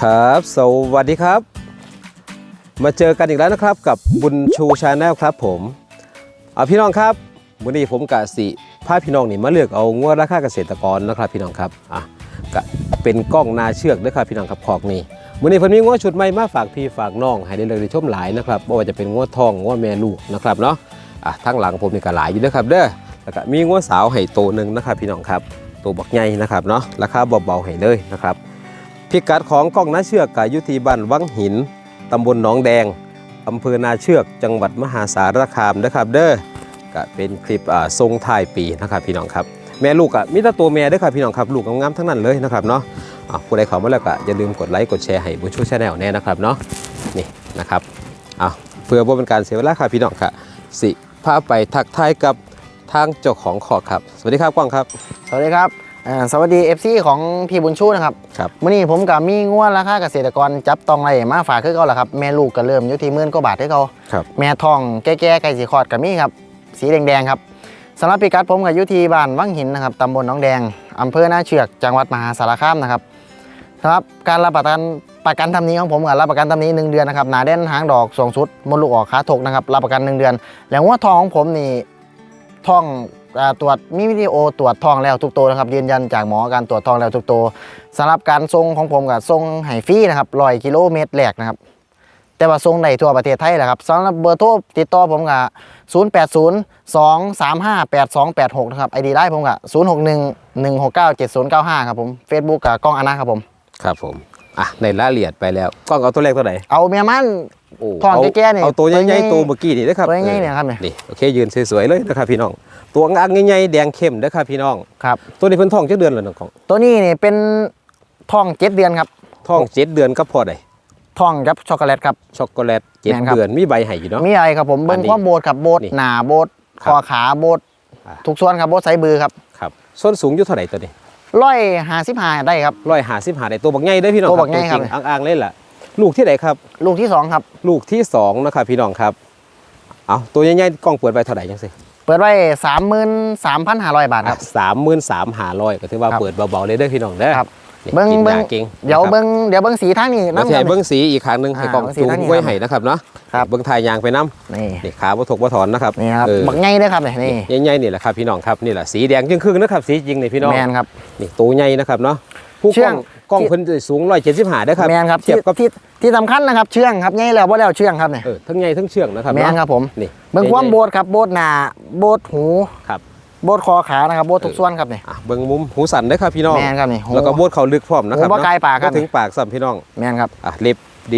ครับ สวัสดีครับ มาเจอกันอีกแล้วนะครับกับบุญชูชาแนลครับผมเอาพี่น้องครับวันนี้ผมกะสิพาพี่น้องนี่มาเลือกเอางวดราคาเกษตรกรนะครับพี่น้องครับอะกะเป็นกล้องนาเชือกด้วยครับพี่น้องครับขอกนี่วันนี้ผมมีงวดชุดใหม่มาฝากพี่ฝากน้องให้ได้เลยได้ชมหลายนะครับไม่ว่าจะเป็นงวดทองงวดแม่ลูกนะครับเนาะอะทั้งหลังผมนี่ก็หลายอยู่นะครับเด้อแล้วก็มีงวดสาวให้โตหนึ่งนะครับพี่น้องครับตัวบักใหญ่นะครับเนาะราคาเบาๆให้เลยนะครับ พิกัดของกล้องนาเชือกกายุทีบ้านวังหิน ตำบลหนองแดง อำเภอนาเชือก จังหวัดมหาสารคามนะครับเด้อก็เป็นคลิปทรงท้ายปีนะครับพี่น้องครับ แม่ลูกอะมีแต่ตัวแม่เด้อครับพี่น้องครับลูกงามๆทั้งนั้นเลยนะครับเนาะผู้ใดเข้ามาแล้วก็อย่าลืมกดไลค์กดแชร์ให้บุญชูชาแนลแน่นะครับเนาะนี่นะครับเอะเพื่อบ่เป็นการเสียเวลาครับพี่น้องค่ะ สิพาไปทักทายกับทางเจ้าของขอครับ สวัสดีครับกว้างครับ สวัสดีครับ อ่าสวัสดี FC ของพี่บุญชูนะครับครับมื่อนี้ผมกับมีง่วนราคาเกษตรกรจับตองไรมาฝากคือเขาแหละครับแม่ลูกก็เริ่มอยู่ที่หมื่นกว่าบาทให้เขาครับแม่ทองแก่ๆไก่สีขอดกับมีครับสีแดงๆครับสำหรับพิกัดผมกับอยู่ที่บ้านวังหินนะครับตำบลหนองแดงอำเภอหน้าเชือกจังหวัดมหาสารคามนะครับสำหรับการรับประกันประกันทำนี้ของผมกับรับประกันทำนี้หนึ่งเดือนนะครับหนาเด่นหางดอกสองชุดมดลูกออกขาถกนะครับรับประกันหนึ่งเดือน แล้วว่าทองของผมนี่ทองอ่า ตรวจมีวิดีโอตรวจทองแล้วทุกตัวนะครับยืนยันจากหมอการตรวจทองแล้วทุกตัวสำหรับการทรงของผมกับทรงไห้ฟรีนะครับร้อยกิโลเมตรแรกนะครับแต่ว่าทรงในทั่วประเทศไทยแหละครับสำหรับเบอร์โทรติดต่อผมกับ0 8 0 2 3 5 8 2 8 6นะครับไอดีไลน์ผมกับ0 6 1 1 6 9 7 0 9 5ครับผม Facebook กับกล้องอนะครับผมครับผมอะในรายละเอียดไปแล้วกล้องเอาตัวเลขตัวไหนเอาเมียมัน ทองเอาแก่ๆนี่เอาตัวตัวใหใหญ่ญ่ๆตัวเมื่อกี้นี่นะครับตัวใหญ่ๆเนี่ยครับเนี่ยนี่โอเคยืนสวยๆเลยนะครับพี่น้อง ตัวอ่างใหญ่ๆแดงเข้มนะครับพี่น้องครับตัวนี้เพิ่นท้องเจ็ดเดือนแล้วน้องของ ตัวนี้นี่เป็นทองเจ็ดเดือนครับท้องเจ็ดเดือนก็พอได้ทองกับช็อกโกแลตครับช็อกโกแลตเจ็ดแม่นครับเดือนมีใบให้อยู่เนาะมีอะไรครับผมเบิ้อังนนี้ความโบดครับโบดนี่หนาโบดคครับอขาโบดอ่าทุกส่วนครับโบดไซบือครับครับส้นสูงอยู่เท่าไหร่ตัวนี้ร้อยหาสิบหาได้ครับร้อยห้าสิบห้าได้ตัวบักใหญ่ได้อพี่น้องตัวบักใหญ่ครับจริงๆอ่างๆเลยล่ะ ลูกที่ไหนครับ ลูกที่สองครับ ลูกที่สองนะครับพี่น้องครับ เอาตัวใหญ่ๆกล้องเปิดไปเท่าไหร่ยังสิเปิดไว้สามหมื่นสามพันห้าร้อยบาทครับสามหมื่นสามหาร้อยก็ถือว่าครับเปิดเบาๆเลยเด้อพี่น้องเด้อครับนี่เบิ้งกินเบิ้งยาเก่งเดี๋ยวนะครับเบิ้งเดี๋ยวเบิ้งสีทางนี้แล้วน้ำที่กัให้นเบิ้งสีอีกครั้งหนึ่งให้อ่ากล้องเบิ่งสีจูงทางนี้ไว้ครับให้นะครับเนาะครับเบิ้งทายยางไปน้ำนี่นี่ขาบ่ถกบ่ถอนนะครับนี่ครับเออบักไงเลยครับเนี่ยนี่ใหญ่ๆนี่แหละครับพี่น้องครับนี่แหละสีแดงจึงครึ่งนะครับสีจริงนี่พี่น้องแมนครับนี่ตัวใหญ่นะครับเนาะผู้เชื่กล้อองง กล้องเพิ่นจะสูง175เด้อครับแมนครับเทียบกับที่ที่สำคัญนะครับเชื่องครับไงแล้วว่าแล้วเชื่องครับเนี่ยเออทั้งใหญ่ทั้งเชื่องนะครับแมนเนาะครับผมนี่เบิ้งความโบดครับโบดหนาโบดหูครับโบดคอขานะครับโบดทุกส่วนครับเนี่ยอะเบิ้งมุมหูสั่นเด้อครับพี่น้องแมนครับนี่หูแล้วก็บดเขาลึกพร้อมนะครับหูบ่ไกลปากครับถึงปากซ้ำพี่น้องแมนครับอะเล็บ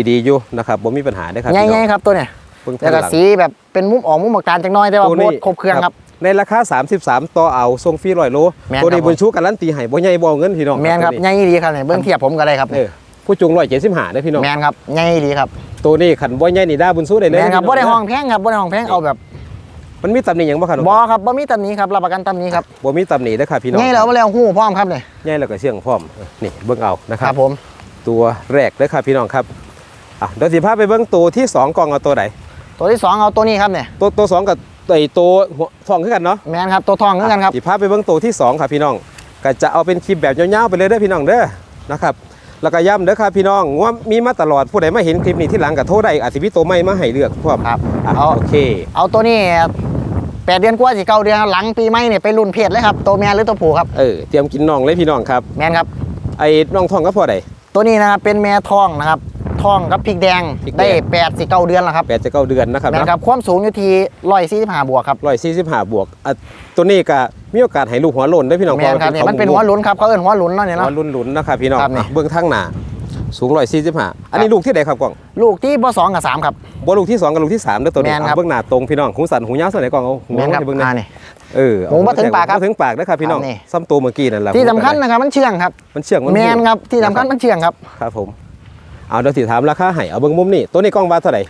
ดีๆอยู่นะครับบ่มีปัญหาเด้อครับไงพี่ไงน้องครับตัวเนี่ยเบิ่งแล้วก็ข้างหลังสีแบบเป็นมุมออกมุมหมกการจังน้อยแต่ว่าตัวโบนี้ดครบเครื่องครับ ในราคา 33 ต่อเอาทรงฟรีร้อยโลแม่นตัวนี้ครับบนชูการันตีให้บ่ใหญ่บ่เอาเงินพี่น้องแมนครับตัวไงดีครับเนี่ยเบิ้งเทียบผมก็ได้ครับเออผู้จุง175เด้อพี่น้องแมนครับไงดีครับตัวนี้ขันบ่ใหญ่นี่ได้บุญสู้ได้เลยแมนครับพี่บ่ได้เห้องแพงครับบ่ได้ห้องแพงเอาแบบมันมีตำหนิหยังบ่ครับน้องบ่ครับบ่มีตำหนี้ครับรับประกันตำหนี้ครับบ่มีตำหนิเด้อครับพี่น้องไงแล้วบ่แล้วหู้พร้อมครับเนี่ยใหญ่แล้วก็เชื่องพร้อมนี่เบิ่งเอานะคครัรับบ ผมตัวแรกเด้อครับพี่น้องครับอะเดี๋ยวสิพาไปเบิ่งตัวที่สองกล่องเอาตัวไหนตัวที่สองเอาตัวนี้ครับเนี่ยตัวตัวสองกับ ไอ้ตัวหัวทองคือกันเนาะแมนครับตัวทองเหมือนกันครับสิพาไปเบิ่งตัวที่สองครับพี่น้องก็จะเอาเป็นคลิปแบบยาวๆไปเลยเด้อพี่น้องเด้อนะครับแล้วก็ย้ำเด้อครับพี่น้องว่ามีมาตลอดผู้ใดมาเห็นคลิปนี้ที่หลังก็โทรได้อาจสิมีตัวใหม่มาให้เลือกพร้อมครับอะเอาโอเค เอาตัวนี้แปดเดือนกว่าสิเก้าเดือนหลังปีใหม่เนี่ยไปรุ่นเพศเลยครับตัวเมียหรือตัวผู้ครับเออเตรียมกินน้องเลยพี่น้องครับแมนครับไอ้น้องทองก็พอได้ตัวนี้นะครับเป็นแม่ทองนะครับ ทองกับพริกแดงพริกแดง ได้แปดสิเก้าเดือนแล้วครับแปดจะเก้าเดือนนะครับแมนเนาะครับความสูงอยู่ที่ร้อยสี่สิบห้าบวกครับร้อยสี่สิบห้าบวกอะตัวนี้ก็มีโอกาสให้ลูกหัวโลนได้อพี่น้องแมนครับเนี่ยมันเป็นหัวหลุนครับเขาเอิ้นหัวหลุนเนาะเนี่ยหัเนาะ วหลุนๆนะครับพี่น้องครับนี่อะเบื้องทางหน้าสูงร้อยสี่สิบห้าอันนี้ลูกที่ไหนครับกล่องลูกที่บสองกับสามครับ บ่ลูกที่สองกับลูกที่สามเด้อตัวนี้แม่นครับ อะเบื้องหน้าตรงพี่น้องหูสันหูยาวส่วนไหนกล่องเอาหูแมนครับให้เบื้องหน้าอ่านี่ เออหูบ่ถึงปากครับบ่ถึงปากนะครับพี่น้องครับนี่ ซ้ำตัวเมื่อกี้นั่นแหละที่สำคัญนะครับมันเชื่องครับ มันเชื่องมันแมนหูครับที่สำคัญมันเชื่องครับ ครับผม เอาเดี๋ยวสิถามราคาให้เอาเบื้องมุมนี่ตัวนี้กล้องบาทเท่าไหร่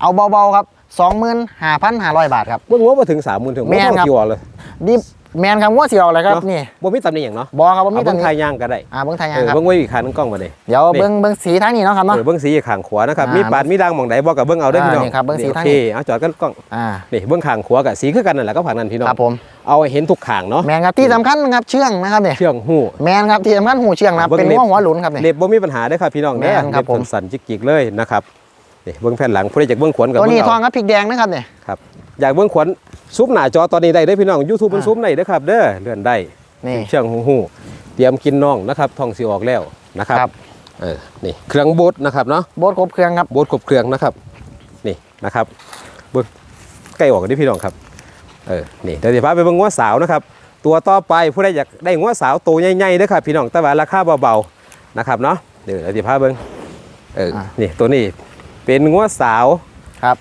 เอาเบาๆครับสองหมื่นห้าพันห้าร้อยบาทครับเบื้องหัวมาถึงสามหมื่นถึงแม่นครับกี่วอเลยดิ แมนครับงวดเสียวเลยครับเนาะนี่บ่มีตำหนิหยังเนาะบอครับว่ามีเอาตัเบิ่วงนี้ทายย่างก็ได้อ่าเบิ้งไทยยังเออครับเบิ่งไว้อีกข้างหนึงกล้องบ่นี่เดี๋ยวนี่เบิ้งเบิ้งสีทางนี้เนาะครับเอเนาะอเบิ่งสีข้างขวานะครับอ่ามีมีปาดมีด่างหม่องใดบ่ก็เบิ่งเอาเด้อพี่น้องอ่านี่ครับเบิ่งสีทางโอนี้เคเอาจอดกันกล้องอ่านี่เบื้องข้างขวากับสีคือกันนั่นแหละก็ผักนั่นพี่น้องครับผมเอาให้เห็นทุกข้างเนาะแมนครับที่สำคัญนะครับเชื่องนะครับเนี่ยเชื่องหูแมนครับที่สำคัญหูเชื่องนะครับเบิ่งเป็นเล็บหัวหัวหลุนครับเนี่ยเล็บบ่มีปัญหาเด้อครับพี่น้องแม่นครับเล็ผมสั่นๆจิกๆเลยนะครับนี่เบื้องแผ่นหลังผู้ใดอยากเบื้องขวนกับตัวเบื้นี้องทองเอาครับพริกแดงนะครับเนี่ยครับอยากเบื้องขวน ซุปหน้าจอตอนนี้ได้เด้อพี่น้อง YouTube มันอ่าซุปได้เด้อครับ เด้อเลื่อนได้นี่เชื่องหูหูเตรียมกินน้องนะครับท้องสิออกแล้วนะครับครับเออนี่เครื่องบดนะครับเนาะโบดครบเครื่องครับบดครบเครื่องนะครับนี่นะครับเบิ่งใกล้ออกกันดิพี่น้องครับเออนี่เดี๋ยวสิพาไปเบิ่งงัวสาวนะครับตัวต่อไปผู้ใดอยากได้งัวสาวตัวใหญ่ๆเด้อครับพี่น้องแต่ว่าราคาเบาๆนะครับเนาะเดี๋ยวเดี๋ยวสิพาเบิ่งเอออะนี่ตัวนี้เป็นงัวสาวครับ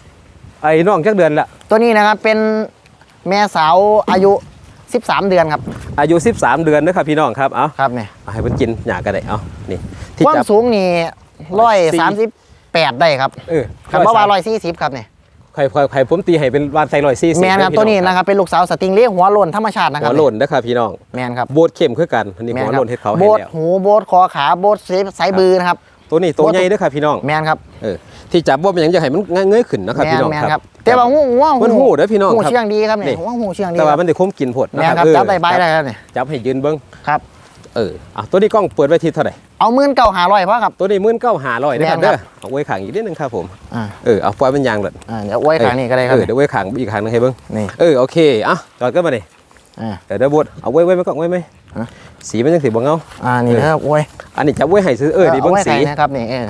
ไอ้น้องจักเดือนละตัวนี้นะครับเป็น แม่สาวอายุ 13 เดือนครับ อายุ 13 เดือนเด้อครับพี่น้องครับเอาครับเนี่ยเอาให้เพิ่นกินหยาก็ได้เอานี่ที่ความจับ สูงนี่ร้อยสามสิบแปดได้ครับเออคันว่าว่าร้อยสี่สิบครับเนี่ยใครใครใครผมตีให้เป็นวานไซร้อยซี่สิแมนครับตัวนี้นะครับเป็นลูกสาวสติงเลี้ยหัวโลนธรรมชาตินะครัหับวโลนนะครับพี่น้องแมนครับโบดเข้มคือกันอันนี้แมหันวครัโลนเฮ็ดเขาโบให้ดแล้วหูโบดคอขาโบดไซบือนะครับตัวนี้ตัวใหญ่เด้อครับพี่น้องแมนครับเออ ที่จับว่าเป็นหยังจะให้มันเงยขึ้นนะครับแมพี่นน้องแมนคครัรับบแต่ว่าหูหูมันหูเด้อพี่น้องหูครับเชื่องดีครับนี่เนี่ยหูหูเชื่องดีแต่คว่ารับมันได้คุ้มกินผดแมนะนคครัรับบเออจับได้ใบได้ครับเนี่ยจับให้ยืนเบิ้งครับเอออะตัวนี้กล้องเปิดไว้ที่เท่าไหร่เอาหมื่นเก้าหาร้อยเพราะครับตัวนี้มื่นเก้าหาร้อยนะครับแม่นครับเด้อเอาไว้ขังอีกนิดนึงครับผมอ่าเออเอาปล่อยมันยางเลยอ่าเดี๋ยวไว้ข้างนี้ก็ได้ครับเออเดี๋ยวไว้ขังอีกขังนึงให้เบิ้งนี่เออโอเคอะจอดก็มาดิอ่าเดี๋ยวเดี๋ยวบดเอาไว้ไว้ไว้ก่อนไว้ไหมฮะสีมันยังสีบ่เงาอ่านี่นะครับโอ้ยอันนี้จับไว้ให้ซื้อเออดีเบิ้งไว้สีข้างนะครับนี่เออ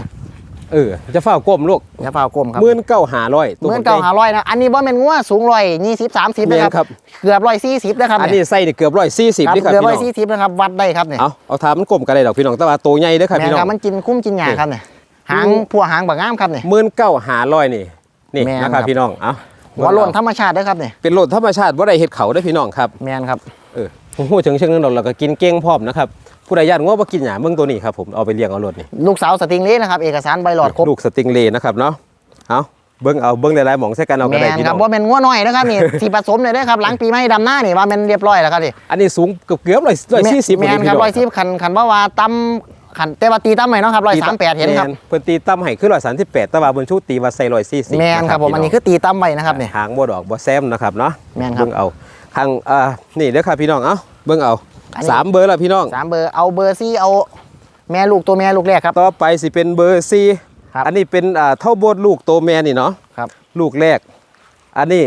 เออจะเฝ้าก้มลูกอย่าเปล่ากลมครับมื่นเก้าหาร้อยตัวหมื่นเก้าหาร้อยนะอันนี้บ่แม่นงัวสูงร้อยยี่สิบสามสิบเมีนะยครับครับเกือบร้อยสี่สิบนะครับอันนี้ใส่นี่เกือบร้อยสี่สิบครับนี่ครับเกือบพี่ร้อยน้องสี่สิบนะครับวัดได้ครับเนี่ยเอาเอาทามันกลมกันเลยดอกพี่น้องแต่ว่าตัวใหญ่เด้อครับแม่พี่นน้อครับงมันกินคุ้มกินหญ้าครับเนี่ยหางพัวหางบางงามครับเนี่ยหมื่นเก้าหาร้อยนี่นี่แม่นนะคครัรับบพี่น้องเอาหัวโลนธรรมชาติเด้อครับเนี่ยเป็นโลดธรรมชาติว่าได้เห็ดเขาได้อพี่น้องครับแมนครับเออหูเชิงเชิงนึงเราก็กินเก้งพร้อมนะครับ ผู้ใดญาติง้อมากินหยาเบื้องตัวนี้ครับผมเอาไปเลี้ยงเอารถนี่ลูกสาวสติงเล่นะครับ เอกสารใบหลอดครบลูกสติงเลย์นะครับเนาะเอาเบิ้งเอาเบิ้งหลายๆหมองใส่กันเอาแมก็ได้นพี่คน้รัอบงว่าเป็นงัวน้อยนะครับนี่ที่ผสมเลยนะครับหลังปีใหม่ดำหน้านี่ว่ามันเรียบร้อยแล้วครับนี่อันนี้สูงเกือบเกือบร้อยร้อยสี่สิบแมนครับร้อยสี่ขันขันว่าว่าตั้มขันแต่ว่าตีตั้มไหมเนาะครับร้อยสามแปดเห็นครับเพิ่นตีตั้มให้คือร้อยสามสิบแปดแต่ว่าบนชุดตีว่าใส่ร้อยสี่สิบแมนครับผมอันนี้คือตีตั้มไว้นะครับเนี่ยหางบ่ดอกบ่แซมนะครับเนาะแม่นครับ เบิ้งเอาทางอ่านี่เด้อครับพี่น้องเอาเบิ้งเอา อันนี้สามเบอร์ละพี่น้อง สามเบอร์เอาเบอร์ซี่เอาแม่ลูกตัวแม่ลูกแรกครับ ต่อไปสิเป็นเบอร์ซีครับอันนี้เป็นอ่าเท่าโบดลูกโตแม่นี่เนาะครับ ลูกแรก อันนี้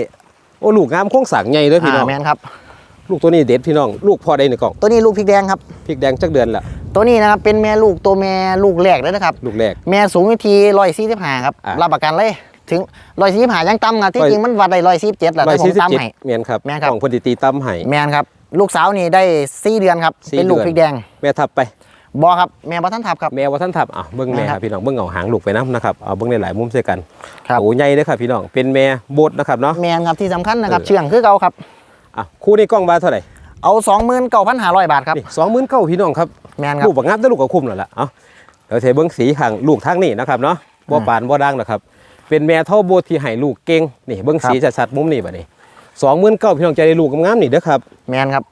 โอ้ลูกงามโค้งสังใหญ่เด้อพี่น้องอ่าแมนครับ ลูกตัวนี้เด็ดพี่น้อง ลูกพอได้ในกล่องตัวนี้ลูกพริกแดงครับ พริกแดงจักเดือนละตัวนี้นะครับเป็นแม่ลูกตัวแม่ลูกแรกเลยนะครับ ลูกแรก แม่สูงวิธีร้อยสี่สิบห้าครับอะ รับประกันเลยถึงร้อยสี่สิบห้ายังต่ำครับที่140จริงมันวัดได้ร้อยสี่สิบเจ็ดแหละร้อยแต่ผมสี่สิบต่ำเจ็ดให้เมียนครับแม่นครับ ของเพนดิตีตั้มให้แมนครับลูกสาวนี่ได้สี่เดือนครับ สี่เป็นลูกเดือน พริกแดงแม่ทับไป บอครับแม่บัท่านทับครับ แม่ว่าท่านทับอะเบิ้งแม่แม่คครัรับบพี่น้องเบิ้งเอาหางลูกไปน้ำนะครับเอาเบิ้งในหลายมุมใส่กันครับ โอ้ใหญ่เลยครับพี่น้องเป็นแม่โบดนะครับเนาะ แมนครับที่สำคัญนะครับ เออ เชื่องคือเก่าครับ อะคู่นี้กล้องบาทเท่าไหร่เอาสองหมื่นเก้าพันห้าร้อยบาทครับนี่สองหมื่นเก้าพี่น้องครับแมนครับ ลูกบักงับได้ลูกก็คุ้มแล้วล่ะเอาเดี๋ยวเทเบิ้งสีข้างลูกทางนี่นะครับเนาะบ่อ่าปานบ่ดังนะครับ เป็นแม่เท่าโบที่ให้ลูกเก่งนี่เบิ้งสีครับชัดๆมุมนี่บัดนี้ สองหมื่นเก้าพี่น้องจะได้ลูกงามๆนี่เด้อครับแมนครับ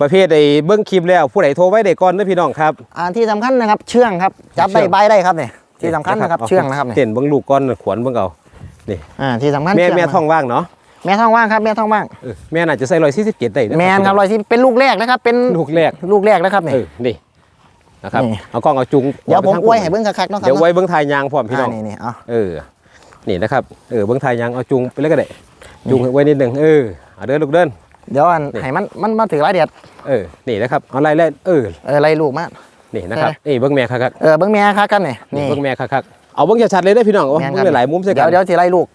ประเภทไอ้เบิ้งคลิปแล้วผู้ใดโทรไว้ได้ก่อนเด้อพี่น้องครับอ่าที่สำคัญนะครับเชื่องครับจับเชื่ได้องใบได้ครับเนี่ยที่สำคัญนะครับาเชื่องนะครับเนี่ยเห็นเบิ้งลูกก้อนขวนเบิ้งเอาอ่าที่สำคัญแม่เชื่แม่ท้องว่างเนาะแม่ท้องว่างครับแม่ท้องว่างเออแม่น่าจะใส่ร้อยสี่สิบเจ็ดได้เด้อแมนครับร้อยที่เป็นลูกแรกนะครับเป็นลูกแรกลูกแรกนะครับเนี่ยเออนี่นะครับนี่เอากล้องเอาจุงเดี๋ยวผมไปทางอวยให้เบิ้งคักๆเนาะครับเดี๋ยวเนาะไว้เบิ้งทายยางพร้อมพี่น้องานี่นี่เอาเออนี่นะครับเออเบิ้งทายยางเอาจุงไปเลยก็ได้ จุงไว้นิดหนึ่งเออเอาเดินลูกเดิน เดี๋ยวอันนี่ให้มันมันมาถือรายเดียดเออนี่นะครับเอาไล่เล่นเออเออไล่ลูกมานี่นะครับนี่เบิ้งแม่คักเออเบิ้งแม่คักกันเนี่ยๆนี่นี่เบิ้งแม่คักๆเอาเบิ้งชัดๆเลยได้อพี่น้องเอาแม่นคเบิ้รับงหลายๆมุมใส่กัเดี๋ยนวเดี๋ยวสิไล่ลูก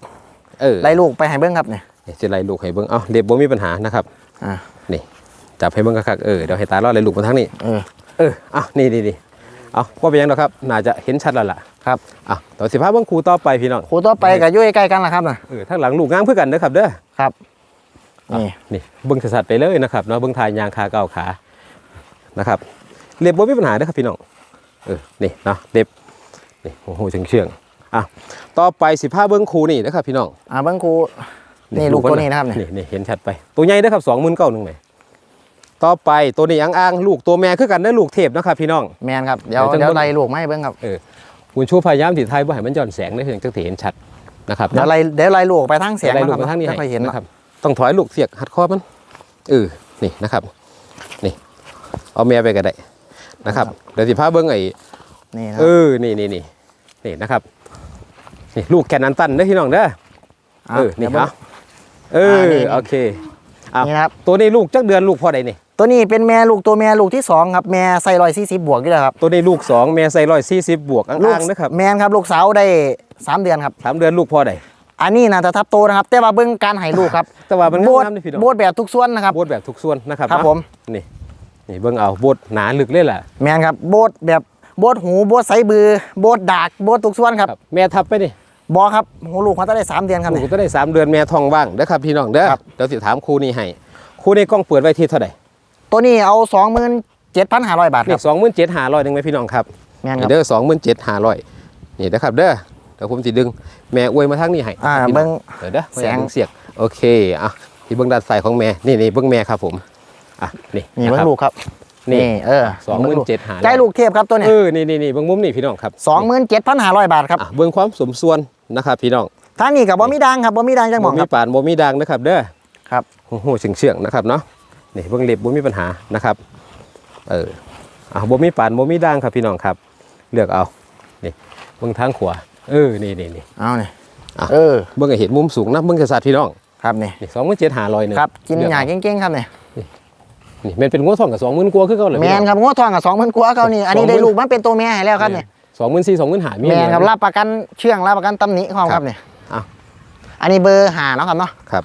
เออไล่ลูกไปให้เบิ้งครับเนี่ยนี่จะไล่ลูกให้เบิ้งเอาเด็บบ่มีปัญหานะครับอ่านี่จับให้เบิ้งคักๆเออเดี๋ยวให้ตาลอดไล่ลูกมาทางนี้เออเอออะนี่นี่นี่เอาว่าเป็นยังดอกครับ น่าจะเห็นชัดแล้วล่ะ ครับอะต่อสิพาเบิ้งครูต่อไปพี่น้องครูต่อไปกับยุ่ยใกล้กันละครับน่ะเออทางหลังลูกงามเพื่อกันเด้อครับเด้อครับนี่นี่เบิ้งชัดๆไปเลยนะครับเนาะเบิ้งทายยางคาเก้าขานะครับเล็บบ่มีปัญหาเด้อครับพี่น้องเออนี่เนาะเล็บนี่โอ้โหเชื่องเชื่องๆอะต่อไปสิผ้าเบิ้งคูนี่นะครับพี่น้องอ่าเบิ้งครูนี่ลูกตัวนี้นะครับเนี่ยนี่นี่เห็นชัดไปตัวใหญ่เด้อครับสองหมื่นเก้าหนึ่งไหนต่อไปตัวนี้อังอ่างลูกตัวแม่คือกันได้อลูกเทพนะครับพี่น้องแมนครับเดี๋ยวเดี๋ยวจังเดี๋ยวเบิ่งไล่ลูกมาให้เบิ่งครับ คุณชูพยายามติดไทยบ่ให้มันย้อนแสงได้เพียงจักเห็นชัดนะครับเดี๋ยวไล่เดี๋ยวไล่ลูกไปทางเสียงได้ลูกนะคมารับทางนี้ไม่ให้ค่อยเห็นนะครับ ต้องถอยลูกเสียกหัดคอมันเออนี่นะครับ นี่ เอาแม่ไปก็ได้นะครับเดี๋ยวสิพาเบิ้งไอ้นี่นะคเอรับอนี่นี่นี่นี่นะครับนี่ลูกแกนนันตันเด้อพี่น้องเด้อเออนี่ดี๋ยวครับเออนี่นี่โอเคอะนี่นะครับตัวนี้ลูกจักเดือนลูกพ่อใดนี่ ตัวนี้เป็นแม่ลูกตัวแม่ลูกที่สองครับแม่ใส่รอยสี่สิบบวกอยู่แล้วครับตัวนี้ลูกสองแม่ใส่ร้อยสี่สิบบวกลูกอ้างๆนะครับแมนครับลูกสาวได้สามเดือนครับ สามเดือนลูกพ่อใดอันนี้นะจะทับโตนะครับ แต่ว่าเบื้องการให้ลูกครับ แต่ว่ามันโบดงามๆนี่พี่น้อง โบดแบบทุกส่วนนะครับ โบดแบบทุกส่วนนะครับครับเนาะผม นี่นี่เบิ้งเอาโบดหนาลึกเลยล่ะแมนครับโบดแบบโบดหูโบดไซบือโบดดากโบดทุกส่วนครับครับแม่ทับไปนี่บอครับหูลูกเขาจะได้สามเดือนครับลูเนี่ยกก็ได้สามเดือนแม่ทองว่างเด้อครับพี่น้องเด้อครับ เดี๋ยวสิถามครูนี่ให้ครูนี่กล้องเปิดไว้ที่เท่าไหร่ ตัวนี้เอาสองหมื่นเจ็ดพันห้าร้อยบาทคนี่รับ สองหมื่นเจ็ดห้าร้อยหนึ่งไหมพี่น้องครับแมนคนี่รับ เด้อสองหมื่นเจ็ดห้าร้อยนี่นะครับเด้อเดี๋ยวผมสิดึงแม่อวยมาทางนี้ให้อ่าพี่น้เบิ้ง เดี๋ยวเด้อแสงเสียกโอเคอะที่เบิ้งด้านซ้ายของแม่นี่นี่เบิ้งแม่ครับผมอะนี่นี่เบิ้งะครับ ลูกครับ นี่เออสองหมื่นเจ็ดห้าใกล้ลูกเทพครับตัวเนี้เออนี่นี่นี่เบิ้งมุมนี่พี่น้องครับสองหมื่นเจ็ดพันห้าร้อยบาทครับอะเบิ้งความสมส่วนนะครับพี่น้องทางนี้กับบ่มีดังครับบ่มีดังจังหมบ่องคมีรับ ปานบ่มีดังนะครับเด้อครับ โอ้โหเฉียงเฉียงๆนะครับเนาะ นี่เบิ้งเล็บบ่มีปัญหานะครับเอออะบ่มีปานบ่มีดังครับพี่น้องครับ เลือกเอานี่เบิ้งทางขวาเออนี่นี่นี่เอาเนี่ยอะเออเบิ้งให้เห็นมุมสูงนะเบิ้งกษัตริย์พี่น้องครับนี่นี่สองหมื่นเจ็ดหาลอยหนึ่งครับกินเลือหยาเอเก่งๆครับเนี่ยนี่แมันเป็นงวดทองกับสองหมื่นกว่าคือเก่าเลยแมนครับงวดทองกับสองหมื่นกว่าเขานี่อันนี้ได้ลูกมันเป็นตัวแม่ให้แล้วครับเนี่ยสองหมื่นสี่สองหมื่นหามีแมนครับรับประกันเชื่องรับประกันตำหนิความครับเนี่ยอะอันนี้เบอร์หาเนาะครับเนาะครับ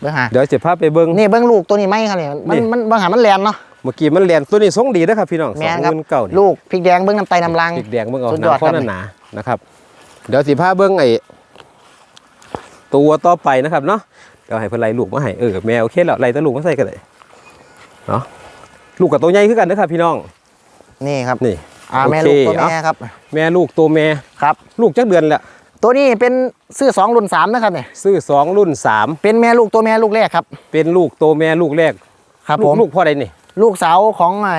เบอร์หาเดี๋ยวจะพาไปเบิ้งนี่เบิ้งลูกตัวนี้ไหมครับเนี่ยมันนี่มันเบอร์หามันแลนเนาะเมื่อกี้มันเรียนตัวนี้ทรงดีนะครับพี่น้องแมสองนหครับมื่นเก้านี่ลูกพริกแดงเบิ้งน้ำไตน้ำลังพริกแดงเบิ้งเอาสุดยอดน้ำข้อครับหนาๆนะครับเดี๋ยวสิพาเบิ้งไอ้ตัวต่อไปนะครับเนาะเดี๋ยวให้เพิ่นไล่ลูกมาให้เออแมวโอเคแล้วไล่แตะลูกมาใส่กันเลยเนาะลูกกับตัวใหญ่คือกันนะครับพี่น้องนี่ครับนี่อ่าแม่โอเคลูกตัวแม่เอาครับ แม่ลูกตัวแม่ครับ ลูกจักเดือนแหละ ตัวนี้เป็นซื้อสองรุ่นสามนะครับเนี่ยซื้อสองรุ่นสามเป็นแม่ลูกตัวแม่ลูกแรกครับ เป็นลูกตัวแม่ลูกแรกครับลูผกมลูกพ่อใดนี่ลูกสาวของไอ้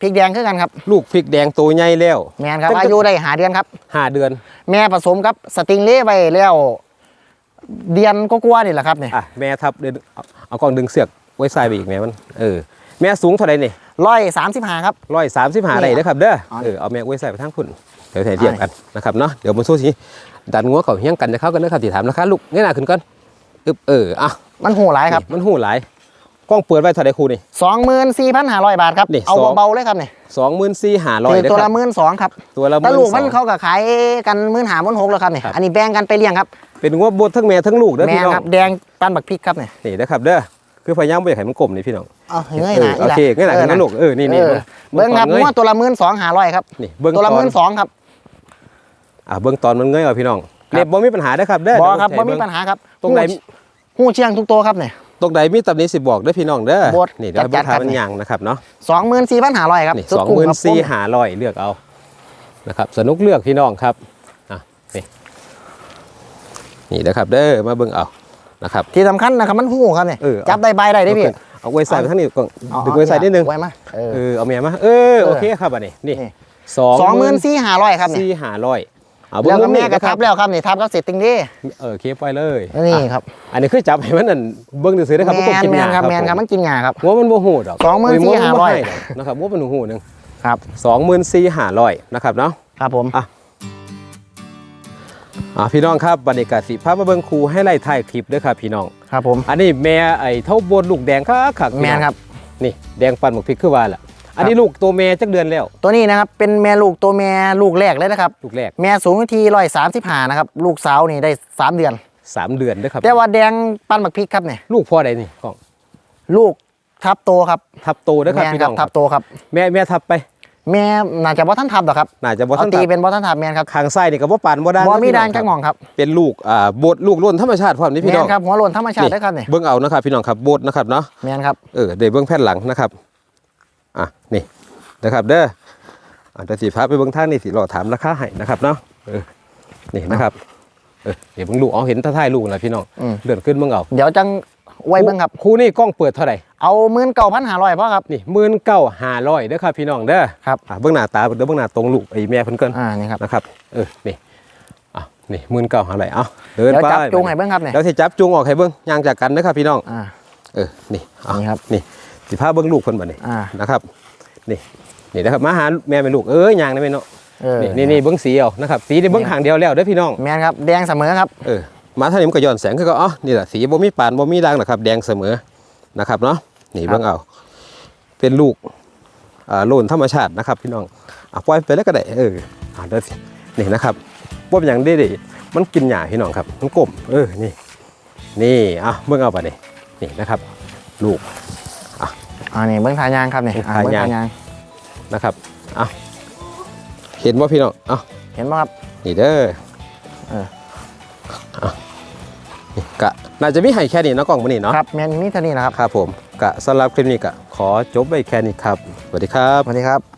พริกแดงคือกันครับ ลูกพริกแดงตัวใหญ่แล้วแมนครับเป็นอายุได้หาเดือนครับห้าเดือน แม่ผสมกับสติงเล่ไว้แล้วเดือนก็กลัวาๆนี่แหละครับเนี่ยอะแม่ทับเดินเอาเอากล้องดึงเสือกไว้ใส่ไปอีกแม่มันเออแม่สูงเท่าไหร่นี่ร้อยสามสิบห้าครับร้อยสามสิบห้านี่ได้นะครับเด้อเอาเออเอาแม่ไว้ใส่ไปทางพุ่นเดี๋ยวถ่ายเทียบกันนะครับเนาะเดี๋ยวมาสู้สิ ดันงัวเขาเฮี้ยงกันจะเข้ากันนะครับที่ถามราคาลูกง่ายหนาขึ้นก่อนอึบเอออะมันหูหลายครับนี่มันหูหลายกล้องเปิดไว้เท่าไหร่ครูนี่สองหมื่นสี่พันห้าร้อยบาทครับนี่เอาสองเบาๆเลยครับเนี่ยสองหมื่นสี่ห้าร้อยคือนะตัวครัละบหมื่นสองครับตัวละหแต่มื่นลูกสมัอนงเขาก็ขายกันหมื่นหาหมื่นหกแล้วครับเนี่ยครับอันนี้แบ่งกันไปเลี้ยงครับ เป็นงัวบดทั้งแม่ทั้งลูกเด้อแม่พี่น้องครับแดงปันบักพริกครับเนี่ยนี่นะครับเด้อคือพยายามไม่อยากให้มันกลมนี่พี่น้องเอาเงยเอหอนาโอเคง่ายหนาขึ้นนะลูกเออนี่นี่เออเบิ้งครับตอนงวดตัวละหมื่นสองหาร้อยครับนี่เบิ้งตัวละตหอนมื่นสองครับ อ่าเบื้องตอนมันเงยเอาพี่น้องครับเล็บบ่มีปัญหาเด้อครับเด้อบอครับเดี๋บ่ยวมีเบิ่งปัญหาครับตรงไหนหูเชียงทุกตัวครับเนี่ยตรงใดมีตำหนิสิบอกเด้อพี่น้องเด้อบดนี่เดี๋ยวจัเบิ่ดงๆทาครับมันนี่ยางนะครับเนาะสองหมื่นสี่พันห้าร้อยครับนี่สุดสองคุ้หมื่นครับสี่ผมหาร้อยเลือกเอานะครับสนุกเลือกพี่น้องครับอะนี่นี่นะครับเด้อมาเบิ่งเอานะครับที่สำคัญนะครับมันหูครับเนี่ยเออเอาจับได้ใบได้ได้พี่เอาไว้ใส่ไปทั้งนี้ก่อนเอาดึงไว้ใส่นิดนึงไว้มาเออเออเอาเมียมาเออโอเคครับอันนี้นี่นี่สองสองหมื่นสี่ห้าร้อยครับเนี่ยสี่หาร้อยเอา แล้วเบิ่ก็งแม่นี่ก็นะคทัรับบแล้วครับนี่ทับก็เสร็จติงเด้เออเคปไปเลยนี่อะครับอันนี้คือจับให้มันนั่นเบิ่งซื่อๆนะครับแมบ่ต้องนกินแมหญ้านครับแมนครับผมมันกินงาครับหัวมันโมโหดอกสองหมื่นสี่ห้าร้อยโมันบ่ให้ดอกนะครับหัวมันหูหนึ่งครับสองหมื่นสี่ห้าร้อยนะครับเนาะครับผมอ่าพี่น้องครับบรรยากาศสิพามาเบิ่งครูให้ไล่ถ่ายคลิปด้วยครับพี่น้องครับผมอันนี้แม่ไอ้เท่าบนลูกแดงคักคักแมนครับนี่แดงปันหมกพริกคือว่าล่ะ อันนี้ลูกตัวแม่จักเดือนแล้ว ตัวนี้นะครับเป็นแม่ลูกตัวแม่ลูกแรกเลยนะครับลูกแรกแม่สูงที่ร้อยสามสิบห้านะครับลูกสาวนี่ได้สามเดือนสามเดือนด้วยครับแต่ว่าแดงปันบักพริกครับเนี่ยลูกพ่อใดนี่กล้องลูกทับโตครับทับโตด้วยครับแม่นพี่คน้รัองทับโตครับ แม่แม่ทับไป แม่น่าจะบ่ท่านทับหรอกครับน่าจะบ่เอาทันตีทับเป็นบ่ท่านทับแมนครับข้างซ้ายนี่ก็บ่ปานบ่ดังบ่มีพี่น้ด่าอนจักหคมรับองครับเป็นลูกอ่าบดลูกล้นธรรมชาติพร้อมนี่แมพี่น้อนงครับหัวโลนธรรมชาติได้ครับเนี่ยเบิ่งเอานะครับพี่น้องครับบดนะครับเนาะแมนครับเออเดี๋ยวเบื้องแผ่นหลังนะครับ อะนี่นะครับเด้ออะเดี๋ยวสิพาไปเบื้องท่างนี่สิรอถามราคาให้นะครับเนาะเออนี่นะครับเออเดี๋ยวเบิ่งลูกเอาเห็นท่าท้ายลูกแล้วพี่น้องอืมเลื่อนขึ้นเบิ่งเอาเดี๋ยวจังอวยเบิ้งครับ คู่นี้กล้องเปิดเท่าไหร่เอาหมื่นเก้าพันห้าร้อยพ่อครับ นี่หมื่นเก้าห้าร้อยเด้อครับพี่น้องเด้อครับ อะเบื้องหน้าตาเด้อเบื้องหน้าตรงลูกไอ้แม่เพิ่นเกินอ่านี่ครับนะครับเออนี่อะนี่หมื่นเก้าห้าร้อยเอาเดินเดี๋ยวไปจับจูงให้เบิ้งครับเนี่ยแล้วที่จับจูงออกให้เบิ้งย่างจากกันเด้อครับพี่น้อง อ่า เออ นี่เอานี่ครับ นี่ สิพาเบิ้งลูกเพิ่นบัดนี้อ่า นะครับ นี่นี่นะครับมาหาแม่เป็นลูกเอ้ยย่างได้ไหมเนาะเออนี่นี่นี่เบิ้งสีเอานะครับสีนี่เบิ้งขางเดียวแล้วเด้อพี่น้อง แมนครับ แดงเสมอครับ เออมาเท่านี้มันก็ย้อนแสงคือก็อ๋อนี่แหละสีบ่มีปานบ่มีด่างหรอกครับ แดงเสมอนะครับเนาะนี่เบิ่งเอา เป็นลูกอ่าโลนธรรมชาตินะครับ พี่น้องอะปล่อยไปแล้วก็ได้เอออ่าเดี๋ยวสินี่นะครับบ่เป็นหยังได้ดิมันกินหญ้าพี่น้องครับมันกลมเออนี่ นี่อะเบิ่งเอาไปนี่นี่นะครับ ลูก อ่านี่เบิ้งทายางครับเนี่ยอ่าทายางเบิ้งทายางนะครับเอาเห็นว่าพี่น้องเอาเห็นไหมครับนี่เด้อเออเอานี่กะน่าจะมีให้แค่นี้เนาะกล้องมื้อนี้เนาะครับแมนมีเท่านี้นะครับครับผมกะสำหรับคลิปนี้กะขอจบไว้แค่นี้ครับสวัสดีครับสวัสดีครับ